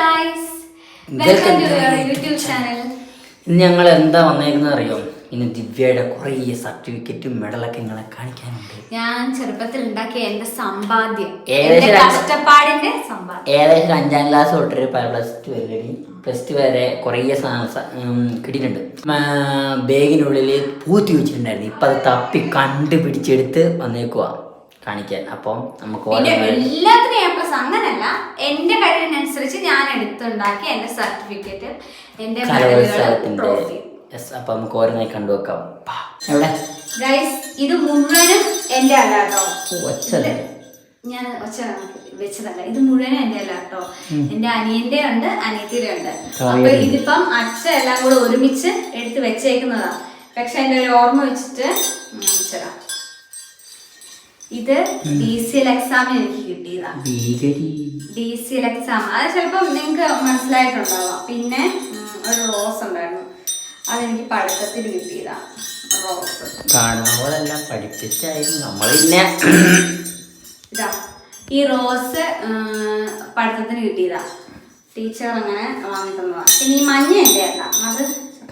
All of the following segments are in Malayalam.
Guys welcome to your YouTube channel ഇന്ന് ഞങ്ങൾ എന്താ വന്നേക്കുന്നത് അറിയോ? ഇന്ന് ദിവ്യയുടെ കുറേ സർട്ടിഫിക്കറ്റും മെഡലൊക്കെ നിങ്ങളെ കാണിക്കാനുണ്ട്. ഞാൻ ചെറുപ്പത്തിൽ ഉണ്ടാക്കിയ എന്റെ സമ്പാദ്യം. ഏകദേശം എന്റെ കഷ്ടപ്പാടിന്റെ സമ്പാദ്യം. ഏകദേശം അഞ്ചാം ക്ലാസ് തൊട്ടൊരു പ്ലസ് ടു വരെ പ്ലസ് ടു വരെ കുറേ സാധനം കിട്ടിയിട്ടുണ്ട്. ബാഗിനുള്ളിൽ പൂത്തി വെച്ചിട്ടുണ്ടായിരുന്നു. ഇപ്പം അത് തപ്പി കണ്ടുപിടിച്ചെടുത്ത് വന്നേക്കുവാ. കാണിക്കാൻ. അപ്പം നമുക്ക് എല്ലാത്തിനും എ പ്ലസ് അങ്ങനല്ല. എന്റെ കഴിവിനനുസരിച്ച് ഞാൻ എടുത്തുണ്ടാക്കി എന്റെ സർട്ടിഫിക്കറ്റ് എന്റെ അപ്പൊ ട്രോഫി യെസ് അപ്പം നമുക്ക് ഓരോന്നായി കണ്ടു വെക്കാം എവിടെ? ഗൈസ് ഇത് മുഴുവനും എന്റെ അല്ല കേട്ടോ. ഞാൻ ഒച്ച വെച്ചതല്ല. ഇത് മുഴുവനും എന്റെ അല്ല കേട്ടോ. എന്റെ അനിയന്റെ ഉണ്ട് അനിയത്തിയുടെ ഉണ്ട്. അപ്പൊ ഇതിപ്പം അച്ഛ എല്ലാം കൂടെ ഒരുമിച്ച് എടുത്ത് വെച്ചേക്കുന്നതാ. പക്ഷെ എന്റെ ഒരു ഓർമ്മ വെച്ചിട്ട് വെച്ചതാ ഇത് ഡി സി എൽ എക്സാമിന് എനിക്ക് കിട്ടിയതാണ് ഡി സി എൽ എക്സാം അത് ചിലപ്പം നിങ്ങൾക്ക് മനസ്സിലായിട്ടുണ്ടാവാം. പിന്നെ ഒരു റോസ് ഉണ്ടായിരുന്നു. അതെനിക്ക് പഠിത്തത്തിൽ കിട്ടിയതാണ് റോസ്. കാണുന്ന പോലല്ല പഠിപ്പിച്ചായിരുന്നു. നമ്മൾ പിന്നെ ഇതാ. ഈ റോസ് പഠിത്തത്തിന് കിട്ടിയതാ. ടീച്ചർ അങ്ങനെ വാങ്ങി തന്നതാ പിന്നെ ഈ മഞ്ഞ എന്റെ അല്ല അത്?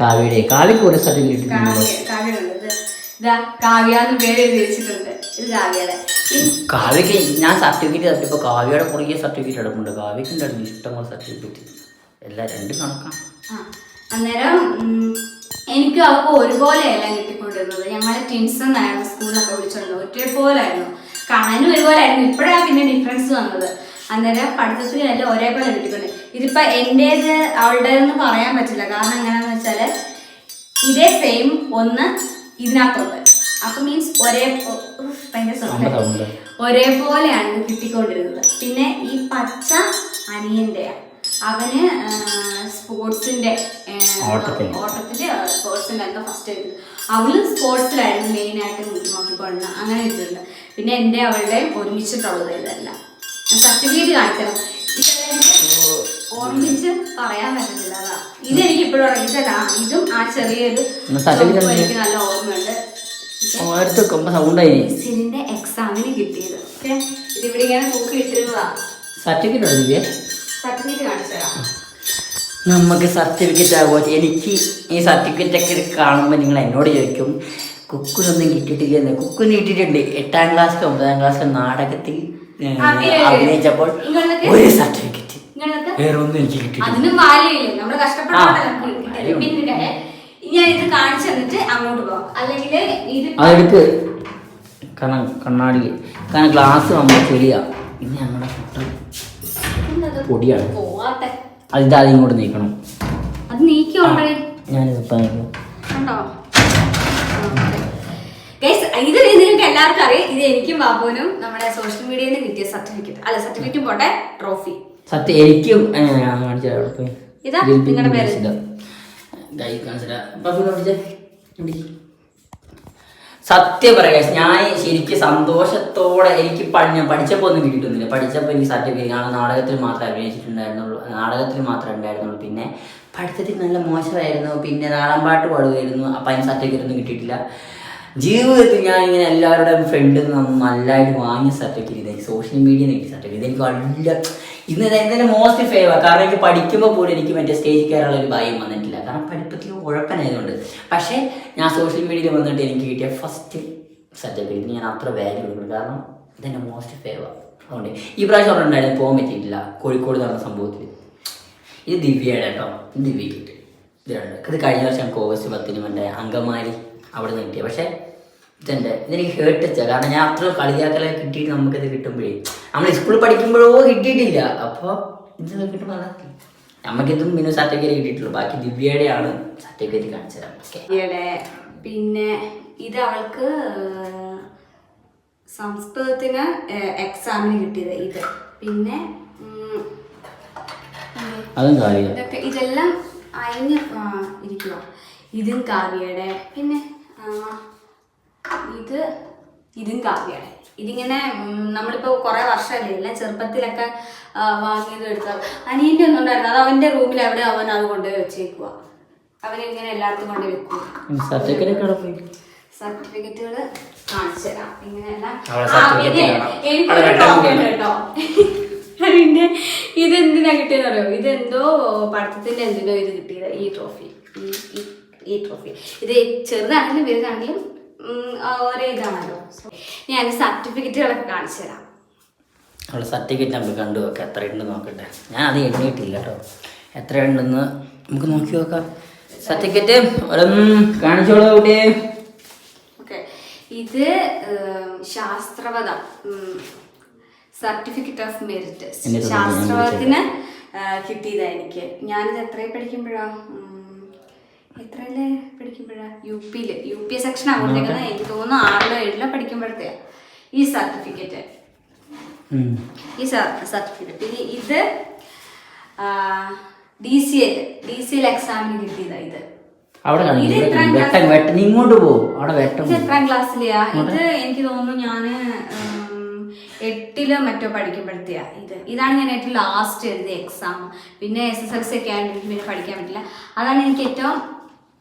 കാവ്യയുടെ കാവ്യക്ക് ഒരു സർട്ടിഫിക്കറ്റ് കാവ്യ ഉണ്ട് ഇത്. ഇതാ കാവ്യാന്ന് പേര് വെച്ചിട്ടുണ്ട്. ഇത് കാവ്യയുടെ. കാവ്യക്ക് ഞാൻ സർട്ടിഫിക്കറ്റ് തട്ടിയപ്പോൾ കാവ്യയുടെ കുറേ സർട്ടിഫിക്കറ്റ് എടുക്കുന്നുണ്ട് കാവ്യക്ക് ഉണ്ടായിരുന്നു ഇഷ്ടം പോലെ സർട്ടിഫിക്കറ്റ് എല്ലാ രണ്ടും കണക്കാണ് ആ, അന്നേരം എനിക്ക് അവൾക്ക് ഒരുപോലെയല്ല കിട്ടിക്കൊണ്ടിരുന്നത്. ഞങ്ങളെ ടിൻസ് എന്നായിരുന്നു സ്കൂളിലൊക്കെ വിളിച്ചോണ്ടത് ഒറ്റപ്പോലായിരുന്നു കാണാനും ഒരുപോലായിരുന്നു. ഇപ്പോഴാണ് പിന്നെ ഡിഫറൻസ് വന്നത്. അന്നേരം പഠിത്തത്തിലെല്ലാം ഒരേപോലെ കിട്ടിക്കൊണ്ട്. ഇതിപ്പോ എന്റേത് അവളുടേതെന്ന് പറയാൻ പറ്റില്ല. കാരണം എങ്ങനെയാണെന്ന് വെച്ചാൽ ഇതേ സെയിം ഒന്ന് ഇതിനകത്തുണ്ട്. അപ്പൊ മീൻസ് ഒരേ ഭയങ്കര. സൗണ്ട് ഒരേപോലെയാണ് കിട്ടിക്കൊണ്ടിരുന്നത്. പിന്നെ ഈ പച്ച അനിയന്റെ അവന് സ്പോർട്സിന്റെ സ്പോർട്സിന്റെ എന്തോ ഫസ്റ്റ് എടുത്തത് അവൾ സ്പോർട്സിലായിരുന്നു മെയിൻ ആയിട്ട് നോക്കിക്കൊണ്ടിരുന്നത്. അങ്ങനെ ഇട്ടുണ്ട് പിന്നെ എന്റെ അവളുടെ ഒരുമിച്ചിട്ടുള്ളത് ഇതെല്ലാം സർട്ടിഫിക്കറ്റ് കാണിച്ചത്. ഒരുമിച്ച് ഓർമ്മിച്ച് പറയാൻ പറ്റത്തില്ല. അതാ. ഇത് എനിക്ക് ഇപ്പോഴും ഇതല്ല ഇതും ആ ചെറിയൊരു നല്ല ഓർമ്മയാണ് ചുവപ്പ് നല്ല ഓർമ്മയുണ്ട് വെക്കുമ്പോ സൗണ്ടായി മിസ്സിന്റെ എക്സാമിന് കിട്ടിയത്. ഇതിവിടെ ഇങ്ങനെ തൂക്കി ഇട്ടിരുന്നതാ. സർട്ടിഫിക്കറ്റ് ഉണ്ടോ സർട്ടിഫിക്കറ്റ് കാണിച്ചു തരാം. നമുക്ക് സർട്ടിഫിക്കറ്റ് ആകുമോ എനിക്ക് ഈ സർട്ടിഫിക്കറ്റ് ഒക്കെ കാണുമ്പോൾ നിങ്ങൾ എന്നോട് ചോദിക്കും കുക്കിനൊന്നും കിട്ടിയിട്ടില്ലെന്ന്. കുക്കിന് കിട്ടിയിട്ടുണ്ട് എട്ടാം ക്ലാസ് ഒമ്പതാം ക്ലാസ് നാടകത്തിൽ. അഭിനയിച്ചപ്പോൾ. ഒരു സർട്ടിഫിക്കറ്റ് വേറെ ഒന്നും എനിക്ക് കിട്ടിയിട്ടില്ല. ഞാൻ ഇത് കാണിച്ചു തന്നിട്ട് അങ്ങോട്ട് പോവാം. അല്ലെങ്കിൽ ഇത് അതെടുക്ക് കാരണം കണ്ണാടി. കാരണം ഗ്ലാസ് നമ്മൾ ചെളിയാ. ഇന്ന് ഞങ്ങളുടെ ഫുഡ്? പൊടിയാണ്. പോവാട്ടെ അത് ഇത് ആദ്യം ഇങ്ങോട്ട് നീക്കണം. അത് നീക്കി ഓൾറെഡി ഞാനിതിപ്പോൾ കണ്ടോ ഗൈസ് ഇത് നിങ്ങൾക്ക് എല്ലാവർക്കും അറിയാം. ഇത് എനിക്കും ബാബുവിനും നമ്മുടെ സോഷ്യൽ മീഡിയയിൽ നിന്ന് കിട്ടിയ സർട്ടിഫിക്കറ്റ് അല്ല സർട്ടിഫിക്കറ്റ് പോട്ടെ ട്രോഫി സത്യം എനിക്കും കാണിച്ചു ഇതാ നിങ്ങളുടെ പേര്. ഇതാ. ദാ ഈ കാണിച്ചു തരാം. ഇപ്പൊ പിന്നെ പിടിച്ചേ. പിടി. സത്യം പറയാം ഞാൻ ശരിക്കും സന്തോഷത്തോടെ എനിക്ക് ഞാൻ പഠിച്ചപ്പോൾ ഒന്നും കിട്ടിയിട്ടൊന്നുമില്ല പഠിച്ചപ്പോൾ എനിക്ക് സർട്ടിഫിക്കറ്റ് ഞാൻ നാടകത്തിൽ മാത്രമേ അഭിനയിച്ചിട്ടുണ്ടായിരുന്നുള്ളൂ നാടകത്തിൽ മാത്രമേ ഉണ്ടായിരുന്നുള്ളൂ പിന്നെ പഠിത്തത്തിൽ നല്ല മോശമായിരുന്നു പിന്നെ നാടൻ പാട്ട് പാടുമായിരുന്നു അപ്പം അതിന് സർട്ടിഫിക്കറ്റ് ഒന്നും കിട്ടിയിട്ടില്ല ജീവിതത്തിൽ ഞാൻ ഇങ്ങനെ എല്ലാവരുടെയും ഫ്രണ്ടിൽ നിന്ന് നല്ലതായിട്ട് വാങ്ങിയ സർട്ടിഫിക്കറ്റ് ഇതായി സോഷ്യൽ മീഡിയ കിട്ടിയ സർട്ടിഫിക്കറ്റ് എനിക്ക് വല്ല ഇന്ന് ഇതിന്റെ മോസ്റ്റ് ഫേവർ കാരണം എനിക്ക് പഠിക്കുമ്പോൾ പോലും എനിക്ക് മറ്റേ സ്റ്റേജിൽ കയറാനുള്ള ഒരു ഭയം വന്നിട്ടില്ല കാരണം പഠിപ്പത്തിൽ ഉഴപ്പനായതുകൊണ്ട്. പക്ഷേ ഞാൻ സോഷ്യൽ മീഡിയയിൽ വന്നിട്ട് എനിക്ക് കിട്ടിയ ഫസ്റ്റ് സർട്ടിഫിക്കറ്റ് ഞാൻ അത്ര വാല്യൂ കൊടുക്കുന്നു കാരണം ഇതെന്റെ മോസ്റ്റ് ഫേവർ അതുകൊണ്ട് ഈ പ്രാവശ്യം അവിടെ ഉണ്ടായിരുന്നു പോകാൻ പറ്റിയിട്ടില്ല. കോഴിക്കോട് നടന്ന സംഭവത്തിൽ. ഇത് ദിവ്യയുടെ കേട്ടോ. ദിവ്യ കിട്ടി. ഇത് രണ്ട്. ഇത് കഴിഞ്ഞ വർഷം എനിക്ക് ഓഗസ്റ്റ് പത്തിന് എന്റെ അങ്കമാലി അവിടെ നിന്ന് കിട്ടിയ. പക്ഷേ ഇതെന്റെ ഇതെനിക്ക് ഹേർട്ട് കാരണം ഞാൻ അത്ര കളിയാക്കലൊക്കെ കിട്ടിയിട്ട് നമുക്കിത് കിട്ടുമ്പോഴേ. നമ്മൾ സ്കൂളിൽ പഠിക്കുമ്പോഴോ കിട്ടിയിട്ടില്ല. അപ്പോൾ ഇത് കിട്ടുമ്പോൾ നമുക്കിതും മിനു സർട്ടിഫിക്കറ്റ് കിട്ടിയിട്ടുള്ളൂ. ബാക്കി ദിവ്യയുടെ ആണ് സർട്ടിഫിക്കറ്റ് കാണിച്ചു തരാം ഓക്കെ പിന്നെ ഇത് അവൾക്ക് സംസ്കൃതത്തിന് എക്സാമിന് കിട്ടിയത് ഇത്. പിന്നെ ഇതൊക്കെ ഇതെല്ലാം അയഞ്ഞ് ഇരിക്കുക ഇതും കാവ്യയുടെ. പിന്നെ ഇത് ഇതും കാവ്യയുടെ. ഇതിങ്ങനെ നമ്മളിപ്പോ കുറെ വർഷമല്ലേ എല്ലാം ചെറുപ്പത്തിലൊക്കെ വാങ്ങിയത് എടുത്ത. അനിയന്റെ ഒന്നും ഉണ്ടായിരുന്നു? അത് അവന്റെ റൂമിൽ അവിടെ അവൻ അത് കൊണ്ടുപോയി വെച്ചേക്കുക അവൻ ഇങ്ങനെ എല്ലായിടത്തും കൊണ്ട് വെക്കുക സർട്ടിഫിക്കറ്റുകൾ കാണിച്ചു തരാം. ഇങ്ങനെയെല്ലാം. കേട്ടോ. പിന്നെ ഇതെന്തിനാ കിട്ടിയെന്ന് അറിയോ ഇതെന്തോ പഠിത്തത്തിന്റെ എന്തിനോ ഇത് കിട്ടിയത് ഈ ട്രോഫി. ഈ ട്രോഫി. ഇത് ചെറുതാണെങ്കിലും വലുതാണെങ്കിലും ഒരേ ഇതാണല്ലോ. ഞാൻ സർട്ടിഫിക്കറ്റുകളൊക്കെ കാണിച്ചു തരാം. അവളുടെ സർട്ടിഫിക്കറ്റ് നമുക്ക് കണ്ടു നോക്കാം. എത്ര ഉണ്ട് നോക്കട്ടെ. ഞാൻ അത് എണ്ണിയിട്ടില്ല കേട്ടോ. എത്ര ഉണ്ടെന്ന് നമുക്ക് നോക്കി നോക്കാം. സർട്ടിഫിക്കറ്റ് കാണിച്ചോളൂ കുട്ടിയെ ഓക്കെ. ഇത് ശാസ്ത്രവതം സർട്ടിഫിക്കറ്റ് ഓഫ് മെറിറ്റ് ശാസ്ത്രവതത്തിന് കിട്ടിയതാ എനിക്ക്. ഞാനിത് എത്രയും പഠിക്കുമ്പോഴാ? ഉം, പഠിക്കുമ്പോഴാണ് പഠിക്കുമ്പോഴാ? യു പിയിൽ യു പി സെക്ഷൻ ആകുമ്പോഴത്തേക്കാണ് എനിക്ക് തോന്നുന്നു ആറിലോ ഏഴിലോ പഠിക്കുമ്പോഴത്തെ ഈ സർട്ടിഫിക്കറ്റ് ഈ സർട്ടിഫിക്കറ്റ് പിന്നെ ഇത് D C L D C L എക്സാമിന് കിട്ടിയതാ ഇത്. അവിടെ ഇങ്ങോട്ട് പോകും അവിടെ ഇത് എത്രാം ക്ലാസ്സിലെയാ ഇത് എനിക്ക് തോന്നുന്നു ഞാൻ എട്ടിലോ മറ്റോ പഠിക്കുമ്പോഴത്തെയാ ഇത്. ഇതാണ് ഞാൻ ഏറ്റവും ലാസ്റ്റ് എഴുതിയ എക്സാം പിന്നെ എസ് എസ് എൽ സി ഒക്കെ ആയിട്ട് പിന്നെ പഠിക്കാൻ പറ്റില്ല. അതാണ് എനിക്ക് ഏറ്റവും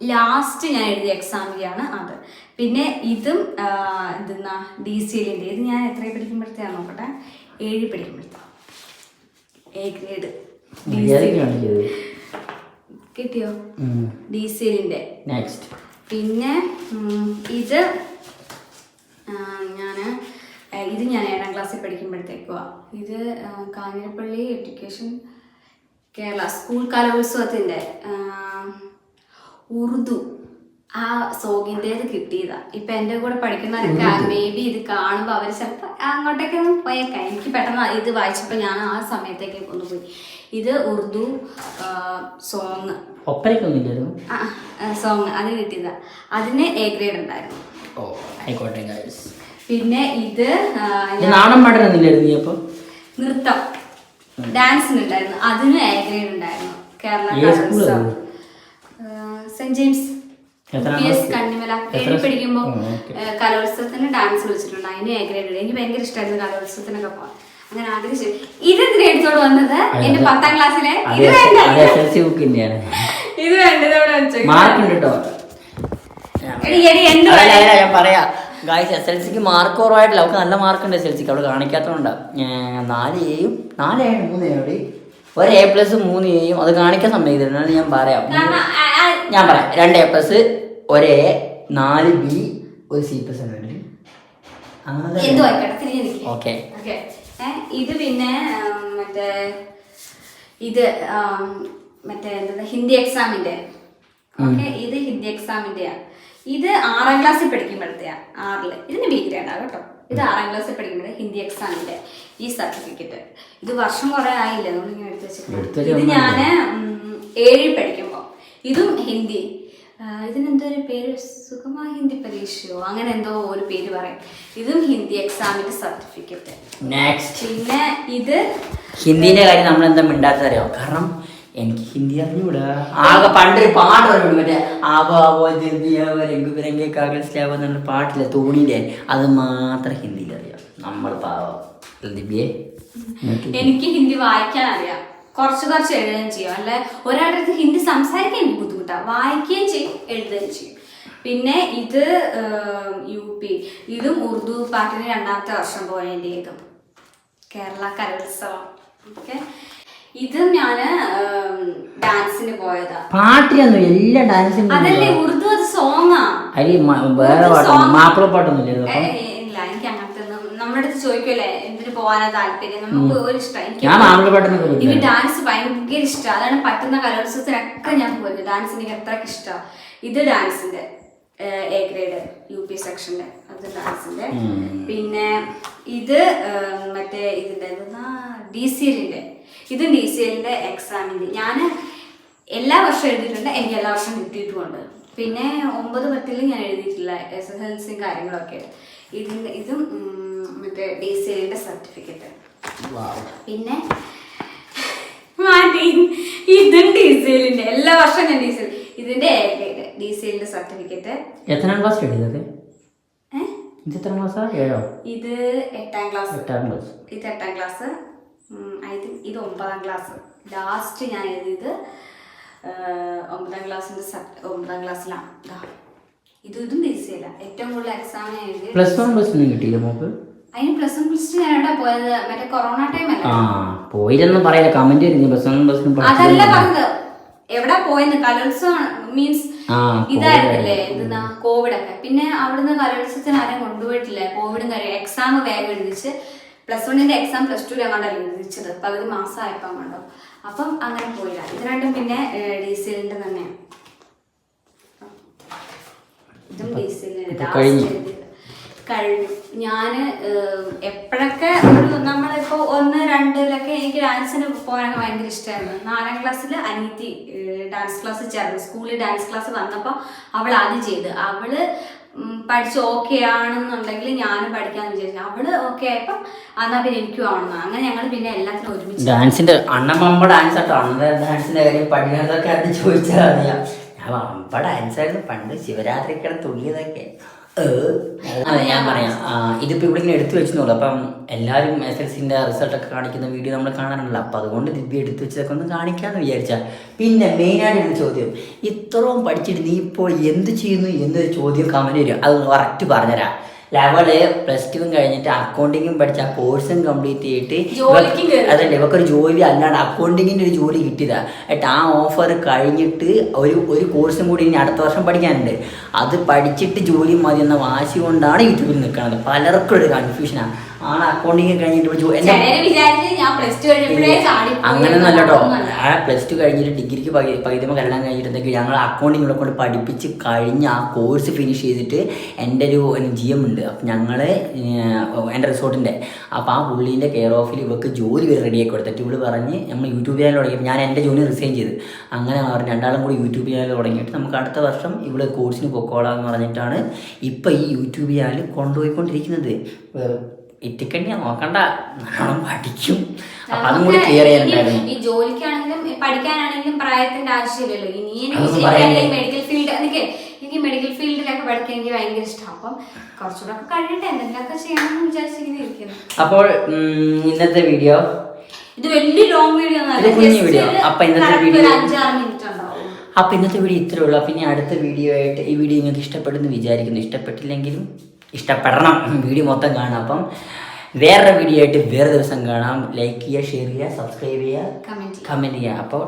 ലാസ്റ്റ് ഞാൻ എഴുതിയ എക്സാമിലാണ് അത്. പിന്നെ ഇതും എന്തെന്നാ ഡി സി എല്ലിന്റെ ഇത് ഞാൻ എത്ര പഠിക്കുമ്പോഴത്തെയാ നോക്കട്ടെ? ഏഴ് പഠിക്കുമ്പോഴത്തെ എ ഗ്രേഡ് കിട്ടിയോ? ഡി സി എല്ലിന്റെ പിന്നെ ഇത് ഞാൻ ഇത് ഞാൻ ഏഴാം ക്ലാസ്സിൽ പഠിക്കുമ്പോഴത്തേക്കുവാ. ഇത് കാഞ്ഞിരപ്പള്ളി എഡ്യൂക്കേഷൻ കേരള സ്കൂൾ കലോത്സവത്തിന്റെ ഉറുദു. ആ സോഗിന്റേത് കിട്ടിയതാ. ഇപ്പൊ എന്റെ കൂടെ പഠിക്കുന്നവരൊക്കെ മേ ബി ഇത് കാണുമ്പോൾ അവർ ചിലപ്പോൾ ഒന്ന് പോയേക്കാം. എനിക്ക് പെട്ടെന്ന് ഇത് വായിച്ചപ്പോൾ ഞാൻ ആ സമയത്തേക്ക് ഒന്ന് പോയി. ഇത് ഉറുദു സോങ് സോങ് അത് കിട്ടിയതാ. അതിന് എ ഗ്രേഡ് ഉണ്ടായിരുന്നു. ഓ ആയിക്കോട്ടെ പിന്നെ ഇത് നാടൻ പാട്ടിനൊന്നുമില്ലായിരുന്നു നീ അപ്പോൾ നൃത്തം. ഡാൻസിനുണ്ടായിരുന്നു അതിന് എ ഗ്രേഡ് ഉണ്ടായിരുന്നു. കേരള കലോത്സവം? Saint James? കണ്ണിമല. ഏഴി പഠിക്കുമ്പോൾ കലോത്സവത്തിന് ഡാൻസ് വെച്ചിട്ടുണ്ട് അതിന് എ ഗ്രേഡ് എനിക്ക് ഭയങ്കര ഇഷ്ടമായിരുന്നു കലോത്സവത്തിനൊക്കെ പോകാൻ അങ്ങനെ ആഗ്രഹിച്ചു ഇത് എടുത്തോട് വന്നത് എന്റെ പത്താം ക്ലാസ്സിലെ ഇത് വേണ്ട ഇത് വേണ്ടത് ഇവിടെ വെച്ചു പറയാ. ഗായ്സ് എസ് എൽ സിക്ക് മാർക്ക് കുറവായിട്ടില്ല അവൾക്ക് നല്ല മാർക്ക് ഉണ്ട് എസ് എൽ സിക്ക് അവിടെ കാണിക്കാത്തതുകൊണ്ട്. നാല് എയും നാല് ഏഴ് മൂന്ന് ഏഴ് ഒരു എ പ്ലസ് മൂന്ന് എയും അത് കാണിക്കാൻ സമ്മതിക്കില്ല ഞാൻ പറയാം. ഞാൻ പറയാം. രണ്ട് എ പ്ലസ് ഒരു എ നാല് ബി ഒരു സി പ്ലസ് ഓക്കെ. ഇത് പിന്നെ മറ്റേ ഇത് മറ്റേ എന്താ ഹിന്ദി എക്സാമിന്റെ ഓക്കെ ഇത് ഹിന്ദി എക്സാമിന്റെയാ ഇത് ആറാം ക്ലാസ്സിൽ പഠിക്കുമ്പോഴത്തെയാ ആറിൽ. ഇതിന് ബി ഗ്രേഡാ കേട്ടോ. ഇത് ആറാം ക്ലാസ്സിൽ പഠിക്കുന്നത് ഹിന്ദി എക്സാമിന്റെ ഈ സർട്ടിഫിക്കറ്റ് ഇത് വർഷം കുറെ ആയില്ല നമ്മളിങ്ങനെ എടുത്ത് വെച്ചിട്ടുണ്ട് ഇത് ഞാൻ ഏഴിൽ പഠിക്കുമ്പോൾ ഇതും ഹിന്ദി. ഇതിനെന്തോ ഒരു പേര്? സുഖമായ ഹിന്ദി പരീക്ഷയോ? അങ്ങനെ എന്തോ ഒരു പേര് പറയും. ഇതും ഹിന്ദി എക്സാമിന്റെ സർട്ടിഫിക്കറ്റ് നെക്സ്റ്റ് പിന്നെ ഇത് ഹിന്ദിന്റെ കാര്യം നമ്മൾ എന്താ മിണ്ടാത്തറിയോ? കാരണം എനിക്ക് ഹിന്ദി അറിഞ്ഞൂടാ. ആകെ പണ്ടൊരു പാട്ട് പറഞ്ഞു മറ്റേ ആവോ ആവോ ജൽദിയാവോ രംഗു പിരങ്കെ കാഗസ്ലാവോ എന്നുള്ള പാട്ടില്ലേ തോണിയുടെ അത് മാത്രം ഹിന്ദിയിൽ അറിയാം നമ്മൾ പാവം. ദിബ്യേ എനിക്ക് ഹിന്ദി വായിക്കാൻ അറിയാം കുറച്ച് കുറച്ച് എഴുതുകയും ചെയ്യും. അല്ലെ ഒരാളുടെ അടുത്ത് ഹിന്ദി സംസാരിക്കാൻ എനിക്ക് ബുദ്ധിമുട്ടാണ് വായിക്കുകയും ചെയ്യും എഴുതുകയും ചെയ്യും. പിന്നെ ഇത് യു പി. ഇതും ഉറുദു പാട്ടിന് രണ്ടാമത്തെ വർഷം പോയതിന്റെ ഇതും കേരള കലോത്സവം. ഓക്കെ. ഇതും ഞാൻ ഡാൻസിന് പോയതാ. പാട്ടിലൊന്നും എല്ലാ ഡാൻസിനും അതല്ലേ ഉറുദു അത് സോങ്ങാ. ആണ് വേറെ മാപ്പിള പാട്ടൊന്നും ഇല്ല എനിക്ക് അങ്ങനത്തെ നമ്മുടെ അടുത്ത് ചോദിക്കുമല്ലേ പോകാനാ താല്പര്യം. നമുക്ക് ഒരു ഇഷ്ടം. എനിക്ക്. ഡാൻസ് ഭയങ്കര ഇഷ്ടം. അതാണ് പറ്റുന്ന കലോത്സവത്തിനൊക്കെ ഞാൻ പോയിരുന്നു ഡാൻസ് എനിക്ക് അത്രയ്ക്ക് ഇഷ്ടമാണ് ഇത് ഡാൻസിന്റെ എ ഗ്രേഡ് യു പി സെക്ഷന്റെ അത് ഡാൻസിന്റെ പിന്നെ ഇത് മറ്റേ ഇതിന്റെ ഡി സി എല്ലിന്റെ ഇത് ഡി സി എല്ലിന്റെ എക്സാമിന്റെ ഞാൻ എല്ലാ വർഷവും എഴുതിയിട്ടുണ്ട്. എനിക്ക് എല്ലാ വർഷവും കിട്ടിയിട്ടുമുണ്ട് പിന്നെ ഒമ്പത് പത്തിൽ ഞാൻ എഴുതിയിട്ടില്ല. എസ് എസ് എൽ സിയും കാര്യങ്ങളൊക്കെ. ഇതിന് ഇതും മറ്റേ ഡി സി എല്ലിന്റെ സർട്ടിഫിക്കറ്റ് പിന്നെ മാറ്റി ഇതും എല്ലിന്റെ എല്ലാ വർഷവും ഞാൻ ഡി സി എൽ സർട്ടിഫിക്കറ്റ്. എത്രാം ക്ലാസ് എഴുതിയത് ഇത്? എത്രാം ക്ലാസ് ഏഴോ? ഇത് എട്ടാം ക്ലാസ് എട്ടാം ക്ലാസ് ഇത് എട്ടാം ക്ലാസ് ഐ തിങ്ക് ഇത് ഒമ്പതാം ക്ലാസ് ലാസ്റ്റ് ഞാൻ എഴുതിയത് ഒമ്പതാം ക്ലാസ്സിന്റെ സർ- ഒമ്പതാം ക്ലാസ്സിലാണ് ഇത് ഇതും ഡീസല ഏറ്റവും കൂടുതൽ എക്സാം ഞാൻ എഴുതി പ്ലസ് വൺ പ്ലസ് കിട്ടിയില്ല മോക്ക് പ്ലസ് പ്ലസ് പോയില്ലെന്ന് പറയില്ല. കമന്റ് വരുന്നു ബസ്സിനും ബസ്സിനും അതല്ല പറഞ്ഞത്. എവിടെ പോയെന്ന്? കലോത്സവം മീൻസ് ഇതായിരുന്നില്ലേ? എന്താ കോവിഡ് ഒക്കെ പിന്നെ അവിടുന്ന് കലോത്സവത്തിന് ആരും കൊണ്ടുപോയിട്ടില്ല. കോവിഡും കാര്യം എക്സാം വേഗം എഴുതിച്ച് പ്ലസ് വണ്ണിന്റെ എക്സാം പ്ലസ് ടു അങ്ങോട്ട് എഴുതിച്ചത്. പകുതി മാസമായപ്പോ കണ്ടോ അപ്പം അങ്ങനെ പോയില്ല ഇത് രണ്ടും പിന്നെ ഡി സി എല്ലിന്റെ തന്നെയാണ് ഇതും ഡി സി ഇപ്പൊ കഴിഞ്ഞു. ഞാൻ എപ്പോഴൊക്കെ ഒരു നമ്മളിപ്പോ ഒന്ന് രണ്ടിലൊക്കെ എനിക്ക് ഡാൻസിന് പോകാനൊക്കെ ഭയങ്കര ഇഷ്ടമായിരുന്നു നാലാം ക്ലാസ്സിൽ അനീതി ഡാൻസ് ക്ലാസ് ചേർന്നു. സ്കൂളിൽ ഡാൻസ് ക്ലാസ് വന്നപ്പോൾ അവൾ ആദ്യം ചെയ്ത്. അവൾ പഠിച്ച് ഓക്കെ ആണെന്നുണ്ടെങ്കിൽ ഞാനും പഠിക്കാന്ന് വിചാരിച്ചു. അവൾ ഓക്കെ ആയപ്പം എന്നാ പിന്നെ എനിക്കും ആണെന്ന് അങ്ങനെ ഞങ്ങൾ പിന്നെ എല്ലാത്തിനും ഒരുമിച്ച് ഡാൻസിന്റെ അണ്ണമ്മ ഡാൻസ് ആട്ടോ. അണ്ണന്റെ ഡാൻസിന്റെ കാര്യം പഠിക്കുന്നതൊക്കെ അത് ചോദിച്ചാൽ അറിയാം ഞാൻ അമ്മ ഡാൻസ് ആയിരുന്നു. പണ്ട് ശിവരാത്രിക്കാണ് തുള്ളിയതൊക്കെ. അതെ ഞാൻ പറയാം. ഇതിപ്പോൾ ഇതിപ്പോ ഇവിടെ ഇങ്ങനെ എടുത്തു വെച്ചെന്നുള്ളൂ അപ്പം എല്ലാവരും എസ് എൽ സിന്റെ റിസൾട്ടൊക്കെ കാണിക്കുന്ന വീഡിയോ നമ്മൾ കാണാറുണ്ടല്ലോ. അപ്പം അതുകൊണ്ട് ദിവ്യ എടുത്തു വെച്ചതൊക്കെ ഒന്ന് കാണിക്കാമെന്ന് വിചാരിച്ചാൽ പിന്നെ മെയിനായിട്ട് ഒരു ചോദ്യം. ഇത്രയും പഠിച്ചിട്ട് നീ ഇപ്പോൾ എന്ത് ചെയ്യുന്നു എന്നൊരു ചോദ്യം കമന്റ് വരും അത് കറക്റ്റ് പറഞ്ഞുതരാം. ലെവൽ പ്ലസ് ടുവും കഴിഞ്ഞിട്ട് അക്കൗണ്ടിങ്ങും പഠിച്ച ആ കോഴ്സും കംപ്ലീറ്റ് ചെയ്തിട്ട് അതല്ലേ ഇവക്കൊരു ജോലി അല്ലാണ്ട് അക്കൗണ്ടിങ്ങിന്റെ ഒരു ജോലി കിട്ടിയതാ. എന്നിട്ട് ആ ഓഫർ കഴിഞ്ഞിട്ട് ഒരു ഒരു കോഴ്സും കൂടി ഇനി അടുത്ത വർഷം പഠിക്കാനുണ്ട്. അത് പഠിച്ചിട്ട് ജോലി മതി എന്ന വാശി കൊണ്ടാണ് യൂട്യൂബിൽ നിൽക്കുന്നത് പലർക്കും ഒരു കൺഫ്യൂഷനാണ് ആണ് അക്കൗണ്ടിങ് കഴിഞ്ഞിട്ട് ടു അങ്ങനെ നല്ലട്ടോ ആ പ്ലസ് ടു കഴിഞ്ഞിട്ട് ഡിഗ്രിക്ക് പൈതമ പകുതിമ കല്യാണം കഴിഞ്ഞിട്ടുണ്ടെങ്കിൽ ഞങ്ങൾ അക്കൗണ്ടിങ്ങിനെ കൊണ്ട് പഠിപ്പിച്ച് കഴിഞ്ഞ് ആ കോഴ്സ് ഫിനിഷ് ചെയ്തിട്ട് എന്റെ ഒരു ജി എം ഉണ്ട്. അപ്പം ഞങ്ങൾ എന്റെ റിസോർട്ടിന്റെ. അപ്പോൾ ആ പുള്ളീന്റെ കെയർ ഓഫിൽ ഇവർക്ക് ജോലി വരെ റെഡിയാക്കി കൊടുത്തിട്ട് ഇവൾ പറഞ്ഞ് നമ്മൾ യൂട്യൂബ് ചാനൽ തുടങ്ങി. ഞാൻ എന്റെ ജോലി റിസൈൻ ചെയ്ത്. അങ്ങനെ പറഞ്ഞ് രണ്ടാളും കൂടി യൂട്യൂബ് ചാനൽ തുടങ്ങിയിട്ട് നമുക്ക് അടുത്ത വർഷം ഇവിടെ കോഴ്സിന് പൊക്കോളാം എന്ന് പറഞ്ഞിട്ടാണ് ഇപ്പം ഈ യൂട്യൂബ് ചാനൽ കൊണ്ടുപോയിക്കൊണ്ടിരിക്കുന്നത്. ഇറ്റിക്കണ്ടി നോക്കണ്ട. നല്ലോണം പഠിക്കും. അപ്പൊ അതും കൂടി ക്ലിയർ ചെയ്യാനുണ്ടായിരുന്നു ഈ ജോലിക്കാണെങ്കിലും പഠിക്കാനാണെങ്കിലും പ്രായത്തിന്റെ ആവശ്യമില്ലല്ലോ. ഇനി. മെഡിക്കൽ ഫീൽഡ് എനിക്ക് മെഡിക്കൽ ഫീൽഡിലൊക്കെ പഠിക്കാൻ എനിക്ക് ഭയങ്കര ഇഷ്ടം. അപ്പം കുറച്ചുകൂടെ ഒക്കെ കഴിയട്ടെ എന്തെങ്കിലുമൊക്കെ ചെയ്യണമെന്ന് വിചാരിച്ചിങ്ങനെ ഇരിക്കുന്നു. അപ്പോൾ ഇന്നത്തെ വീഡിയോ ഇത് വലിയ ലോങ് വീഡിയോ കുഞ്ഞു വീഡിയോ അപ്പൊ ഇന്നത്തെ video- അഞ്ചാറ് മിനിറ്റ് ഉണ്ടാവും അപ്പോൾ ഇന്നത്തെ വീഡിയോ ഇത്രേ ഉള്ളൂ. അപ്പൊ ഇനി അടുത്ത വീഡിയോ ആയിട്ട് ഈ വീഡിയോ നിങ്ങൾക്ക് ഇഷ്ടപ്പെടുന്നു വിചാരിക്കുന്നു. ഇഷ്ടപ്പെട്ടില്ലെങ്കിലും ഇഷ്ടപ്പെടണം. വീഡിയോ മൊത്തം കാണാം. അപ്പം വേറെ വീഡിയോ ആയിട്ട് വേറെ ദിവസം കാണാം. ലൈക്ക് ചെയ്യുക ഷെയർ ചെയ്യുക സബ്സ്ക്രൈബ് ചെയ്യുക കമന്റ് കമന്റ് ചെയ്യുക. അപ്പോൾ